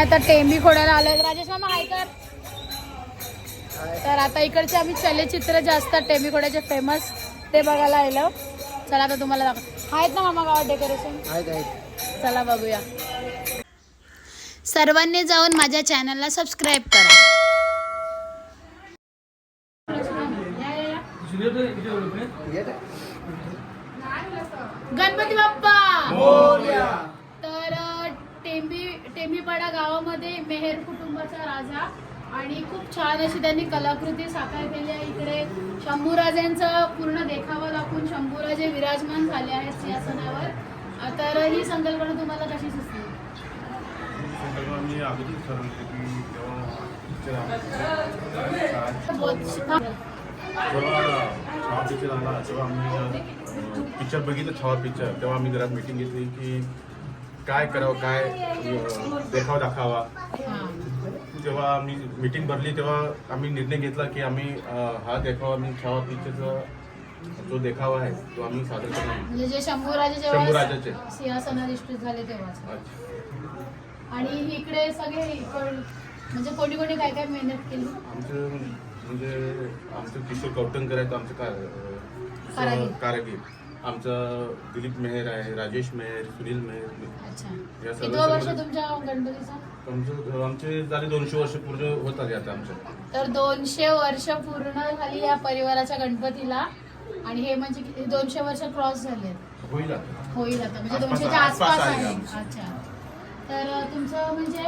आता टेंबी खोडायला आलोय. राजेश मामा हाय कर. तर आता इकडचे आम्ही चलचित्र जे असतात टेंबी खोड्याचे फेमस ते बघायला आलो चला आता तुम्हाला दाखव आहेत ना मामा गावात डेकोरेशन चला बघूया. सर्वांनी जाऊन माझ्या चॅनलला सबस्क्राईब करा. गणपती बाप्पा! टेंबी टेंबीपाडा गावामध्ये मेहेर कुटुंबाचा राजा आणि खूप छान अशी त्यांनी कलाकृती साकार केली आहे. इकडे शंभूराजांचा पूर्ण देखावा दाखवून शंभूराजे विराजमान झाले आहेत सिंहासनावर. तर ही संकल्पना तुम्हाला कशी सुचली? आम्ही पिक्चर बघितलं छावा पिक्चर तेव्हा आम्ही घरात मीटिंग घेतली की काय करावं काय देखावा दाखवावा हां. जेव्हा आम्ही मीटिंग भरली तेव्हा आम्ही निर्णय घेतला की आम्ही हा देखावा आम्ही छावा पिक्चरचा जो देखावा आहे तो आम्ही सादर करणार म्हणजे शंभूराजे शंभूराजाचे. सिंहासनाधिष्ठित झाले अच्छा. आणि इकडे सगळे म्हणजे कोणी कोणी काय काय मेहनत केली आमचं म्हणजे आमचं किशोर कौटंकर आहेत आमचं कारागीर. आमचं दिलीप मेहर आहे राजेश मेहर सुनील मेहर. अच्छा. या वर्ष सर्व- तुमच्या गणपतीचा? आमचं आमचे झाले दोनशे वर्ष पूर्ण होत आले आता आमच्या तर दोनशे वर्ष पूर्ण झाली या परिवाराच्या गणपतीला. आणि हे म्हणजे किती- दोनशे वर्ष क्रॉस झाले होईल आता. होईल आता. म्हणजे आसपास- दोनशेच्या आसपास आसपास आहे आहे. आमचं. अच्छा. तर अ, तुमचं म्हणजे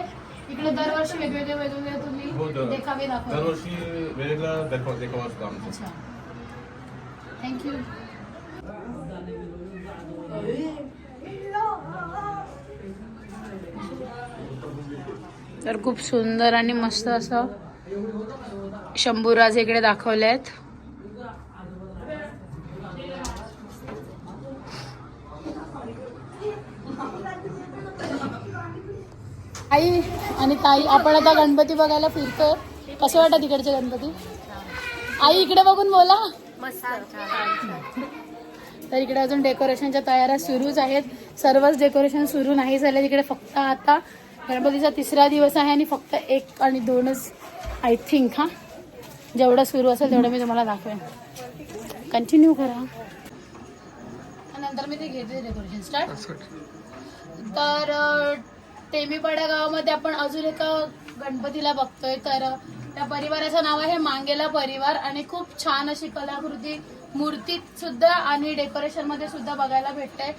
इकडे दरवर्षी वेगवेगळे वेगवेगळे हो तुम्ही दर- देखावे दाखवता. दरवर्षी वेगवेगळा देखावा देखावा असतो आमचा. अच्छा. थँक्यू तर खूप सुंदर आणि मस्त असं शंभूराज इकडे दाखवले आहेत आई आणि ताई आपण आता गणपती बघायला फिरतो कसं वाटत तिकडचे गणपती? आई इकडे बघून बोला. तर इकडे अजून डेकोरेशनच्या तयाऱ्या सुरूच आहेत. सर्वच डेकोरेशन सुरू नाही झाले. तिकडे फक्त आता गणपतीचा तिसरा दिवस आहे आणि फक्त एक आणि दोनच आय थिंक हा. जेवढं सुरू असेल तेवढं मी तुम्हाला दाखवेन. कंटिन्यू करा. नंतर मी ते घेते डेकोरेशन स्टार्ट तर टेमीपाड्या गावामध्ये आपण अजून एका गणपतीला बघतोय. तर त्या परिवाराचं नाव आहे मांगेला परिवार आणि खूप छान अशी कलाकृती मूर्तीत सुद्धा आणि डेकोरेशनमध्ये सुद्धा बघायला भेटते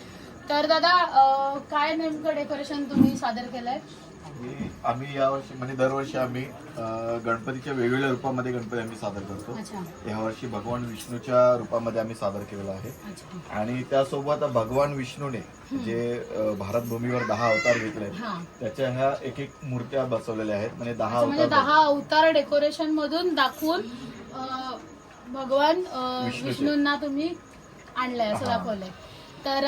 तर दादा अ, काय नेमकं डेकोरेशन तुम्ही सादर केलंय? आम्ही आम्ही यावर्षी म्हणजे दरवर्षी आम्ही अं, गणपतीच्या वेगवेगळ्या रूपामध्ये गणपती आम्ही सादर करतो. अच्छा. यावर्षी भगवान विष्णूच्या रूपामध्ये आम्ही सादर केलेला आहे. अच्छा. आणि त्यासोबत भगवान विष्णूने जे अं, भारत भूमीवर दहा अवतार घेतले हा. त्याच्या ह्या एक एक मूर्त्या बसवलेल्या आहेत. म्हणजे दहा म्हणजे अवतार दहा अवतार डेकोरेशन मधून दाखवून अ, भगवान अ, विष्णूचे. विष्णूंना तुम्ही आणलंय असं हा. दाखवलंय तर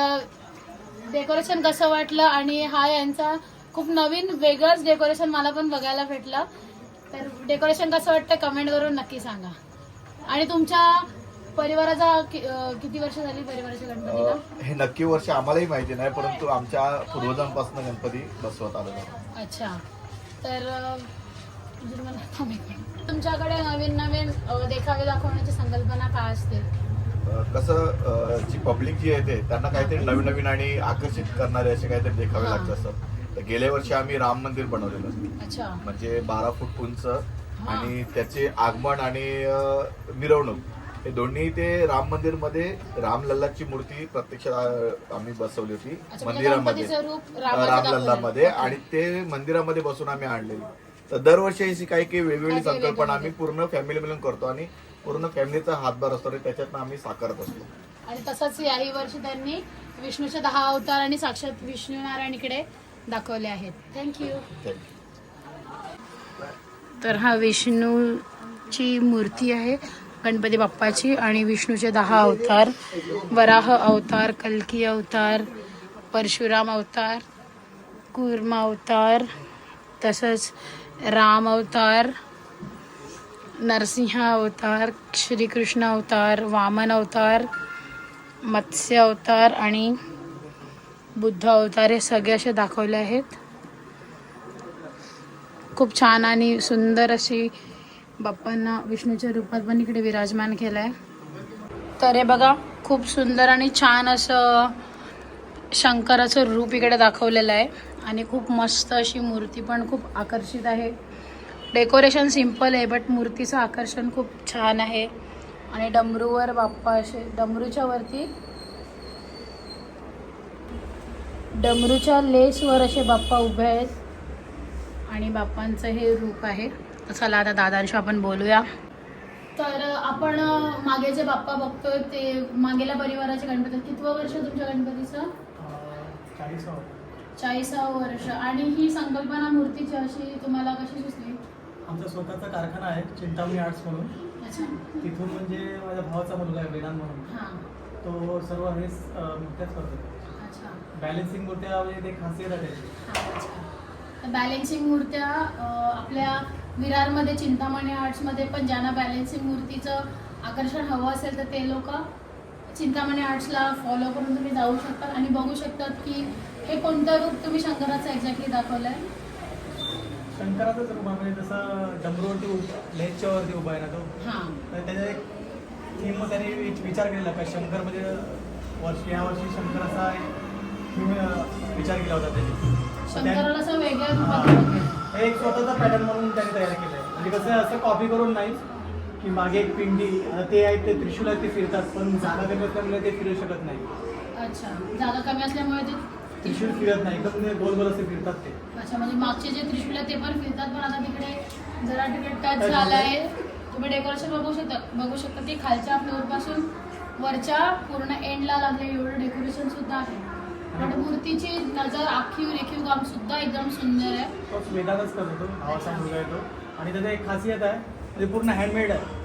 डेकोरेशन कसं वाटलं आणि हा यांचा खूप नवीन वेगळंच डेकोरेशन मला पण बघायला भेटलं तर डेकोरेशन कसं वाटतं कमेंट करून नक्की सांगा आणि तुमच्या परिवाराचा कि- अ, किती वर्ष झाली परिवाराच्या गणपतीला अं, हे नक्की वर्ष आम्हालाही माहिती नाही परंतु आमच्या पूर्वजांपासून गणपती बसवत आलेला आहे अच्छा तर अ, तुम्हाला थांब एक मिनिट. तुमच्याकडे नवीन नवीन देखावे दाखवण्याची संकल्पना काय असते? कसं जी पब्लिक जी येते त्यांना काहीतरी नवीन नवीन आणि आकर्षित करणारे असे काहीतरी देखावे. लागत असतात. तर गेल्या वर्षी आम्ही राम मंदिर बनवलेलं अच्छा. म्हणजे बारा फूट उंच आणि त्याचे आगमन आणि मिरवणूक हे दोन्ही ते राम मंदिरमध्ये रामलल्लाची मूर्ती प्रत्यक्षात आम्ही बसवली होती म्हणजे मंदिरामध्ये. रामलल्लामध्ये दाखवलेलं. आणि ते मंदिरामध्ये बसून आम्ही आणलेली. तर दरवर्षी अशी काही काही वेगवेगळी संकल्पना आम्ही. पूर्ण फॅमिली मिळून करतो आणि पूर्ण फॅमिलीचा हातभार असतो आणि त्याच्यातनं आम्ही साकारत असतो आणि तसंच याही वर्षी त्यांनी विष्णूचे दहा अवतार आणि साक्षात विष्णू नारायण इकडे दाखवले आहेत. थँक्यू थँक्यू तर हा विष्णूची मूर्ती आहे गणपती बाप्पाची आणि विष्णूचे दहा अवतार वराह अवतार कल्की अवतार परशुराम अवतार कूर्म अवतार तसंच राम अवतार नरसिंह अवतार श्रीकृष्ण अवतार वामन अवतार मत्स्य अवतार आणि बुद्ध अवतार हे सगळे असे दाखवले आहेत. खूप छान आणि सुंदर अशी बाप्पांना विष्णूच्या रूपात पण इकडे विराजमान केलं आहे तर हे बघा खूप सुंदर आणि छान असं शंकराचं रूप इकडे दाखवलेलं आहे. आणि खूप मस्त अशी मूर्ती पण खूप आकर्षित आहे. डेकोरेशन सिंपल आहे बट मूर्तीचं आकर्षण खूप छान आहे. आणि डमरूवर बाप्पा असे डमरूच्या वरती डमरूच्या लेसवर असे बाप्पा उभे आहेत. आणि बाप्पांचं हे रूप आहे. चला आता दादांशी आपण बोलूया. तर आपण मागे जे बाप्पा बघतोय ते मागेल्या परिवाराचे गणपती कितवं वर्ष तुमच्या गणपतीचं? चाळीसावं वर्ष. आणि ही संकल्पना मूर्तीची अशी तुम्हाला कशी सुचली आमचा स्वतःचा कारखाना आहे चिंतामणी आर्ट्स म्हणून. अच्छा. तिथून म्हणजे माझ्या भावाचा मुलगा आहे वेदांत म्हणून. हां. तो सर्व हेच अं, मूर्त्याच करतो अच्छा. बॅलेन्सिंग मूर्त्या म्हणजे ते खासियत आहे त्याची. हां, अच्छा. तर बॅलेन्सिंग मूर्त्या अं, आपल्या विरारमध्ये चिंतामणी आर्ट्समध्ये पण ज्यांना बॅलेन्सिंग मूर्तीचं आकर्षण हवं असेल तर ते लोक चिंतामणी आर्ट्सला फॉलो करून तुम्ही जाऊ शकता आणि बघू शकतात की हे कोणतं रूप तुम्ही शंकराचं एक्झॅक्टली दाखवलं आहे शंकराचाच रूप आहे जसं डमरूवरती वरती उभा आहे ना तो. हां. तर त्याचा एक थीम त्याने विचार केलेला का शंकर म्हणजे वर्ष या वर्षी शंकर असा एक अं, विचार केला होता त्याने. तर त्या- शंकराला असं वेगळ्या हा. रूपात. हे एक स्वतःचा पॅटर्न म्हणून त्यांनी तयार केलं आहे म्हणजे कसं आहे, असं कॉपी करून नाही की मागे एक पिंडी आता ते आहेत ते त्रिशूल ते फिरतात पण जागा कमी असल्यामुळे ते फिरू शकत नाही. अच्छा. जागा कमी असल्यामुळे ते त्रिशूल फिरत नाही एकदम ते गोल गोल असे फिरतात ते. अच्छा म्हणजे मागचे जे त्रिशूल आहे ते पण फिरतात पण आता तिकडे जरा तिकडे टच झालं आहे. तुम्ही डेकोरेशन बघू शकता बघू शकता की खालच्या फ्लोअरपासून वरच्या पूर्ण एंडला लागले एवढं डेकोरेशन सुद्धा आहे. पण मूर्तीची नजर आखीव रेखीव काम सुद्धा एकदम सुंदर आहे. वेदातच करतो तो भावाचा मुलगा आहे तो. आणि त्याचा एक खासियत आहे म्हणजे पूर्ण हँडमेड आहे.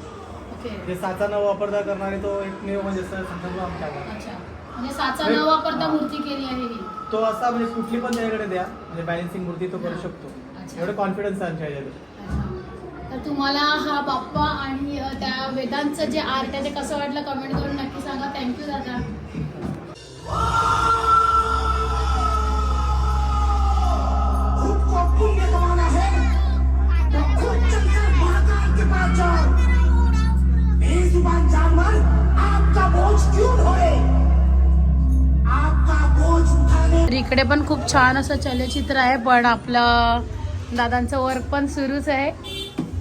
ओके. जे साचा न वापरता करणारे तो एक नियम म्हणजे संदर्भ आमच्या. अच्छा. म्हणजे साचा न वापरता मूर्ती केली आहे ही. तो असा म्हणजे कुठली पण त्याच्याकडे द्या. म्हणजे बॅलेन्सिंग मूर्ती तो करू शकतो. अच्छा. एवढं कॉन्फिडन्स आहे आमच्या ह्याच्यात अच्छा. तर तुम्हाला हा बाप्पा आणि अ, त्या वेदांचं जे आर्ट आहे ते कसं वाटलं? कमेंट करून नक्की सांगा. थँक्यू दादा. इकडे पण खूप छान असं चलचित्र आहे पण आपलं दादांचं वर्क पण सुरूच आहे.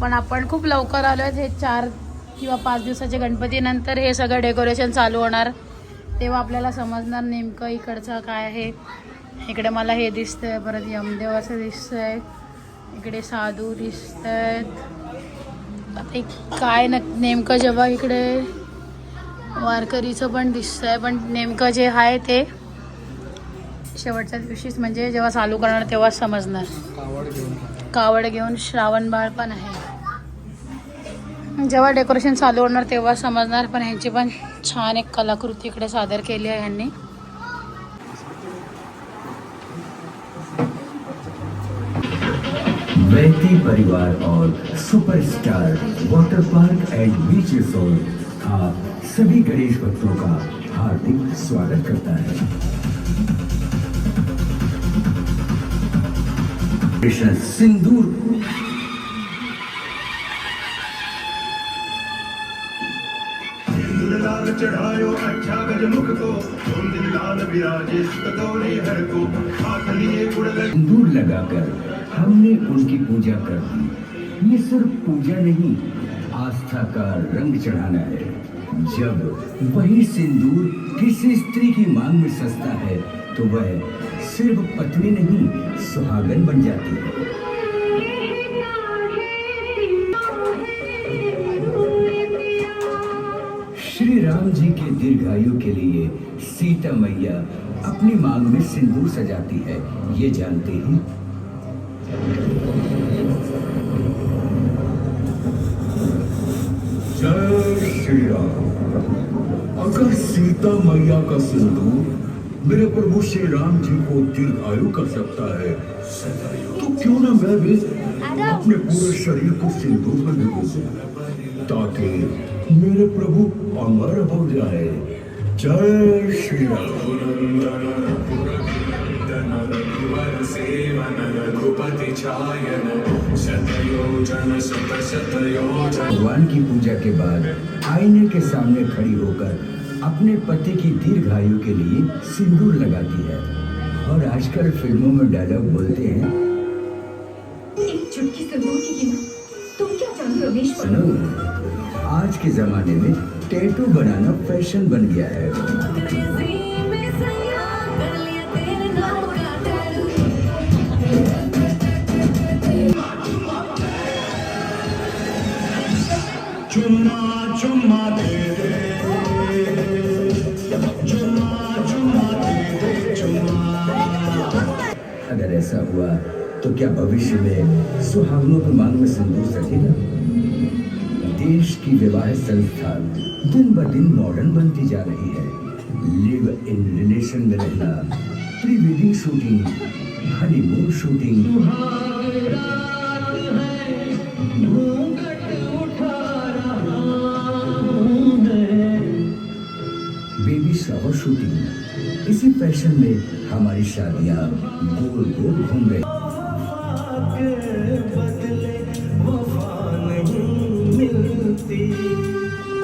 पण आपण खूप लवकर आलो आहेत हे चार किंवा पाच दिवसाच्या गणपतीनंतर हे सगळं डेकोरेशन चालू होणार. तेव्हा आपल्याला समजणार नेमकं इकडचं काय आहे. इकडे मला हे दिसतंय परत यमदेव असं दिसतंय. इकडे साधू दिसत आहेत आता काय न नेमकं जेव्हा इकडे वारकरीचं पण दिसतंय पण नेमकं जे आहे ते शेवटच्या दिवशीच म्हणजे जेव्हा चालू करणार तेव्हा समजणार. कावड घेऊन श्रावण बाळ पण आहे. जेव्हा डेकोरेशन चालू होणार तेव्हा समजणार पण ह्यांची पण छान एक कलाकृती इकडे सादर केली आहे ह्यांनी. वैती परिवार और superstar water park and beach resort आप सभी गणेश भक्तों का हार्दिक स्वागत करता है। कृष्ण सिंदूर। लाल चढ़ायो अच्छा गज मुख को लाल विराजे हर को हाथ लिए सिंदूर लगाकर हमने उनकी पूजा कर दी। ये सिर्फ़ पूजा नहीं आस्था का रंग चढ़ाना है। जब वही सिंदूर किसी स्त्री की मांग में सस्ता है तो वह सिर्फ़ पत्नी नहीं, सुहागन बन जाती है। श्री राम जी के दीर्घायु के लिए सीता मैया अपनी मांग में सिंदूर सजाती है, ये जानते ही। जय श्री राम अगर सीता मैया का सिंदूर मेरे प्रभु श्री राम जी को दीर्घायु कर सकता है। तो क्यों ना मैं भी अपने पूरे शरीर को सिंदूर में भिगो ताकि मेरे प्रभु अमर हो जाए। जय श्री राम। भगवान की पूजा के बाद आईने के सामने खड़ी होकर अपने पति की दीर्घायु के लिए सिंदूर लगाती है। और आजकल फ़िल्मों में डायलॉग बोलते हैं एक चुटकी सिंदूर की कीमत तुम क्या जानते रमेश सुनो आज के जमाने में टैटू बनाना फ़ैशन बन गया है। अगर ऐसा हुआ तो क्या भविष्य में सुहागनों की मांग में सिंदूर सजेगा देश की विवाह संस्था दिन ब दिन मॉडर्न बनती जा रही है। लिव इन रिलेशन में रहना pre wedding shooting honeymoon shooting baby shower shooting fashion में हमारी शादियाँ गोल गोल घूम रही।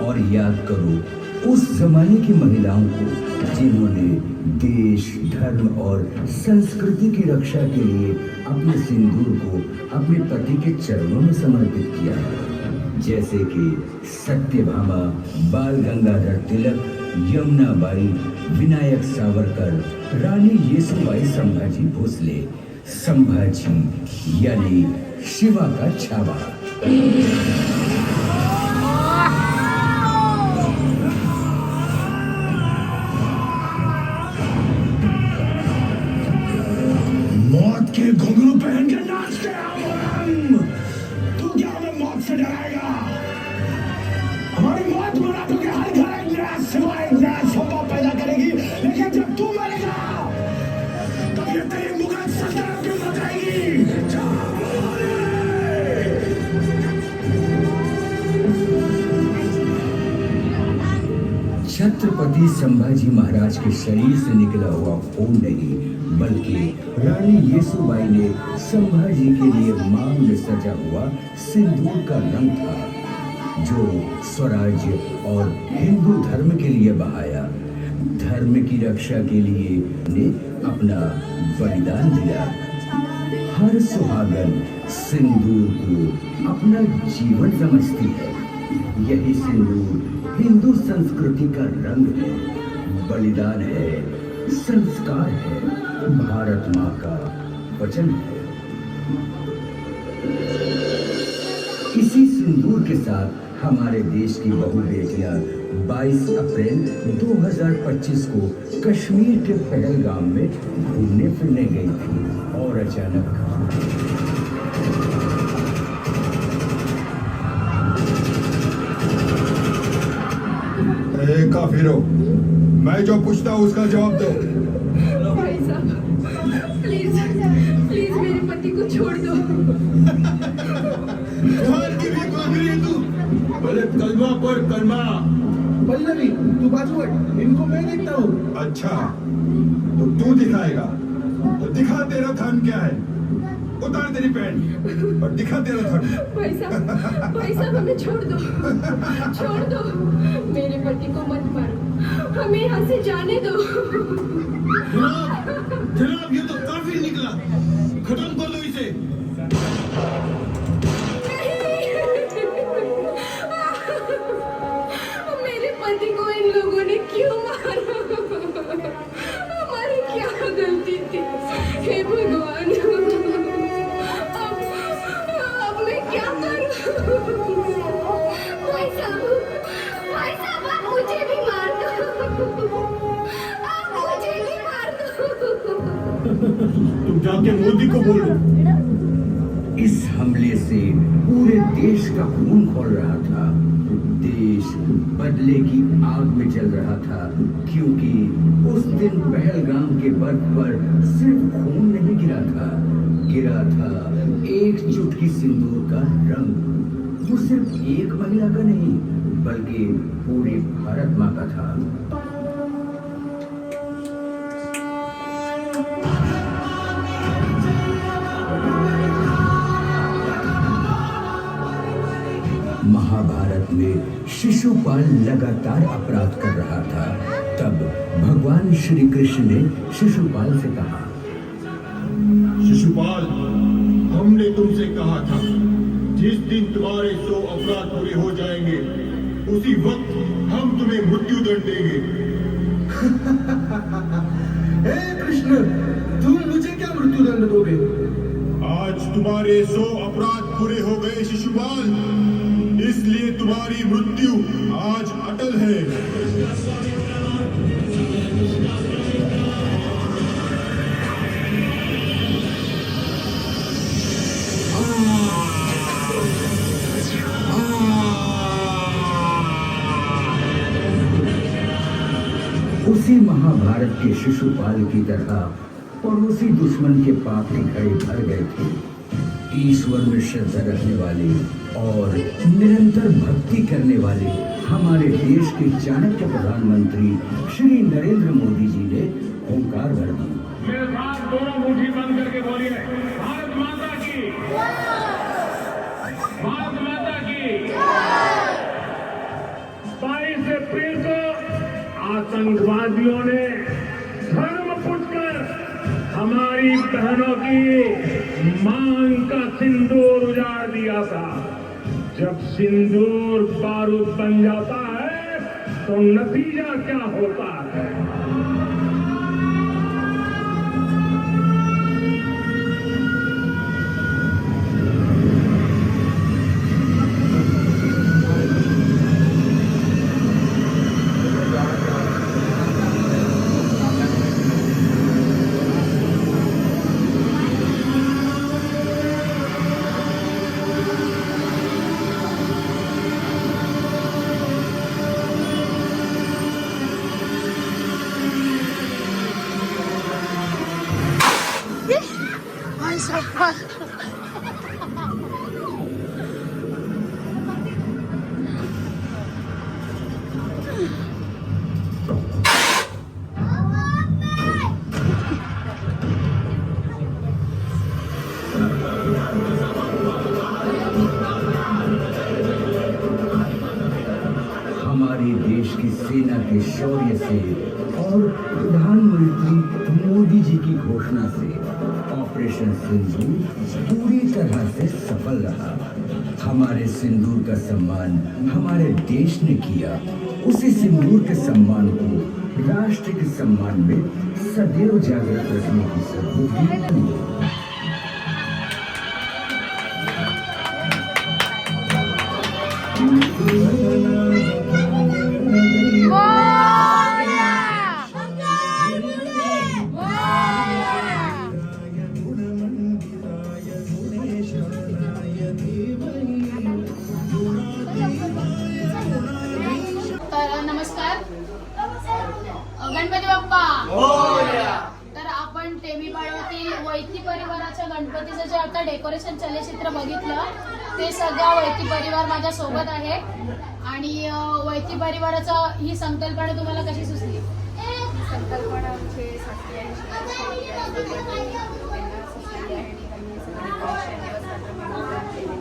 और याद करो, उस जमाने की महिलाओं को, जिन्होंने देश, धर्म और संस्कृति की रक्षा के लिए अपने सिंदूर को अपने पति के चरणों में समर्पित किया जैसे कि सत्यभामा, बाल गंगाधर तिलक यमुना बाई विनायक सावरकर राणी येसुबाई संभाजी भोसले संभाजी यानी शिवा का छावा? छत्रपति संभाजी महाराज के शरीर से निकला हुआ खून नहीं, बल्कि रानी येसुबाई ने संभाजी के लिए मांग में सजा हुआ सिंदूर का रंग था, जो स्वराज्य और हिंदू धर्म के लिए बहाया। धर्म की रक्षा के लिए ने अपना बलिदान दिया। हर सुहागन सिंदूर को अपना जीवन समझती है। यही सिंदूर हिंदू संस्कृति का रंग है। बलिदान है, संस्कार है, भारत माँ का वचन है। इसी सिंदूर के साथ हमारे देश की बहु बेटियाँ 22 अप्रैल 2025 को कश्मीर के पहलगाम में घूमने फिरने गई थी और अचानक काफिरो मैं जो पूछता हूँ उसका जवाब दो। भाई प्लीज़ प्लीज़ मेरे पति को छोड़ दो। की भी काफिरी है तू। बोले कलमा पढ़ कलमा। पल्लवी तू बाजू हट। इनको मैं देखता हूँ। अच्छा तो तू दिखाएगा। तो दिखा तेरा धन क्या है। उतार तेरी पैंट। और दिखा तेरा धन भाई साहब भाई साहब हमें छोड़ दो। छोड़ दो। मेरे पति को मत मारो। हमें यहाँ से जाने दो। जनाब जनाब ये तो काफी निकला। खत्म कर दो इसे। जाके मोदी को बोलो। इस हमले से पूरे देश का खून खोल रहा था। देश बदले की आग में जल रहा था, क्योंकि उस दिन पहलगाम के बर्फ़ पर सिर्फ़ खून नहीं गिरा था। गिरा था एक चुटकी सिंदूर का रंग। वो सिर्फ़ एक महिला का नहीं, बल्कि पूरे भारत माँ का था। शिशुपाल लगातार अपराध कर रहा था। तब भगवान श्री कृष्ण ने शिशुपाल से कहा शिशुपाल हमने तुमसे कहा था जिस दिन तुम्हारे सौ अपराध पूरे हो जाएँगे उसी वक्त हम तुम्हें मृत्यु दंड देंगे। हे कृष्ण तुम मुझे क्या मृत्यु दंड दोगे? आज तुम्हारे सौ अपराध पूरे हो गए शिशुपाल तुम्हारी मृत्यु आज अटल है। उसी महाभारत के शिशुपाल की तरह पड़ोसी दुश्मन के पाप के घड़े भर गए थे। ईश्वर में श्रद्धा रखने वाले और निरंतर भक्ति करने वाले हमारे देश के चाणक्य प्रधानमंत्री श्री नरेंद्र मोदी जी ने ओंकार भर दी बाईस अप्रैल को आतंकवादियों ने हमारी बहनों की मांग का सिंदूर उजाड़ दिया था। जब सिंदूर बारूद बन जाता है तो नतीजा क्या होता? है की शौर्य से और प्रधानमंत्री मोदी जी की घोषणा से ऑपरेशन सिंदूर पूरी तरह से सफल रहा। हमारे सिंदूर का सम्मान हमारे देश ने किया। उसी सिंदूर के सम्मान को राष्ट्र के सम्मान में सदैव जागृत रखने की सद्बुद्धि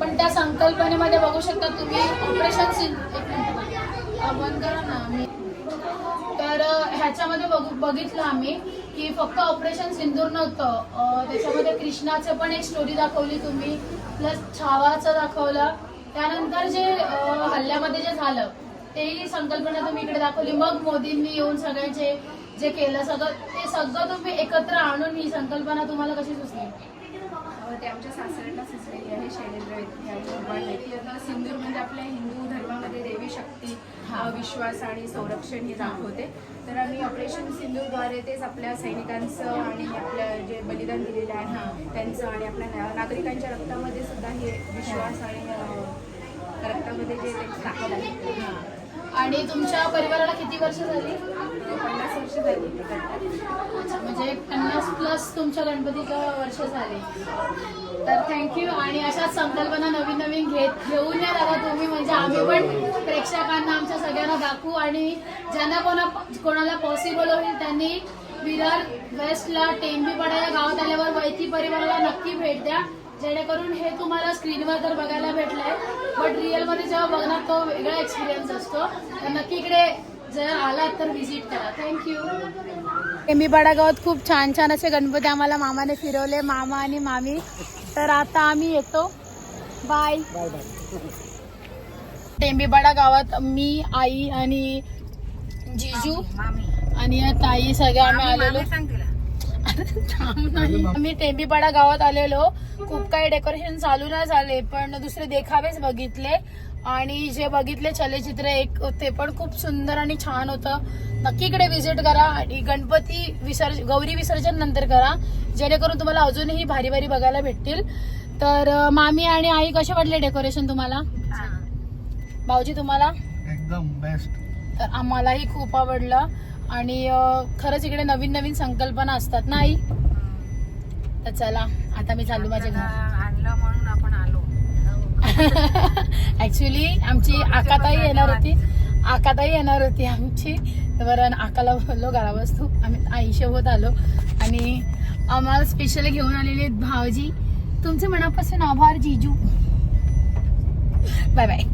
पण त्या संकल्पनेमध्ये बघू शकता तुम्ही ऑपरेशन सिन बंद करा ना आम्ही तर ह्याच्यामध्ये बघू बघितलं आम्ही की फक्त ऑपरेशन सिंदूर नव्हतं. त्याच्यामध्ये कृष्णाचं पण एक स्टोरी दाखवली तुम्ही. प्लस छावाचं दाखवलं. त्यानंतर जे हल्ल्यामध्ये जे झालं तेही संकल्पना तुम्ही इकडे दाखवली. मग मोदींनी येऊन सगळ्यांचे जे केलं सगळं ते सगळं तुम्ही एकत्र आणून ही संकल्पना तुम्हाला कशी सुचली? ते आमच्या सासऱ्यांना सुचलेली आहे शैलेंद्र व्यक्ती सिंदूर म्हणजे आपल्या हिंदू धर्मामध्ये देवी शक्ती अं, विश्वास आणि संरक्षण हे दाखवते. तर आम्ही ऑपरेशन सिंदूरद्वारे तेच आपल्या सैनिकांचं आणि आपल्या जे बलिदान दिलेलं आहे त्यांचं आणि आपल्या नागरिकांच्या रक्तामध्ये सुद्धा हे विश्वास आणि रक्तामध्ये जे आहे आणि तुमच्या परिवाराला किती वर्ष झाली? पन्नास वर्ष झाली म्हणजे पन्नास प्लस तुमच्या गणपतीच्या वर्ष झाले. तर थँक्यू आणि अशाच संकल्पना नवीन नवीन घेत घेऊन या दादा तुम्ही. म्हणजे आम्ही पण प्रेक्षकांना आमच्या सगळ्यांना दाखवू. आणि ज्यांना कोणा कोणाला पॉसिबल होईल त्यांनी विरार वेस्टला टेंबीपाडा या गावात आल्यावर वैती परिवाराला नक्की भेट द्या. जेणेकरून हे तुम्हाला स्क्रीनवर तर बघायला भेटलंय. बट रिअलमध्ये जेव्हा बघणार तो वेगळा एक्सपिरियन्स असतो. तर नक्की इकडे जर आलात तर व्हिजिट करा. थँक्यू एमीपाडा गावात खूप छान छान असे गणपती आम्हाला मामाने फिरवले मामा आणि मामी. तर आता आम्ही येतो. बाय टेंबीपाडा गावात मी आई आणि जिजू आणि या ताई सगळ्या आम्ही आलेलो. आम्ही टेंबीपाडा गावात आलेलो. खूप काही डेकोरेशन चालू नाही झाले पण दुसरे देखावेच बघितले. आणि जे बघितले चलचित्र एक ते पण खूप सुंदर आणि छान होतं. नक्की इकडे व्हिजिट करा आणि गणपती विसर्ज गौरी विसर्जन नंतर करा. जेणेकरून तुम्हाला अजूनही भारी भारी बघायला भेटतील. तर मामी आणि आई कसे वाटले डेकोरेशन तुम्हाला? भाऊजी तुम्हाला? एकदम बेस्ट तर आम्हालाही खूप आवडलं. आणि खरंच इकडे नवीन नवीन संकल्पना असतात ना आई? तर चला आता मी चालू माझ्या घरी. आणलं ऍक्च्युली आमची आकाताई येणार होती. आकाताई येणार होती आमची. बरं आकाला बोललो घरा वस्तू आम्ही आईसोबत आलो. आणि आम्हाला स्पेशल घेऊन आलेले आहेत भावजी तुमचे मनापासून आभार जिजू. Bye bye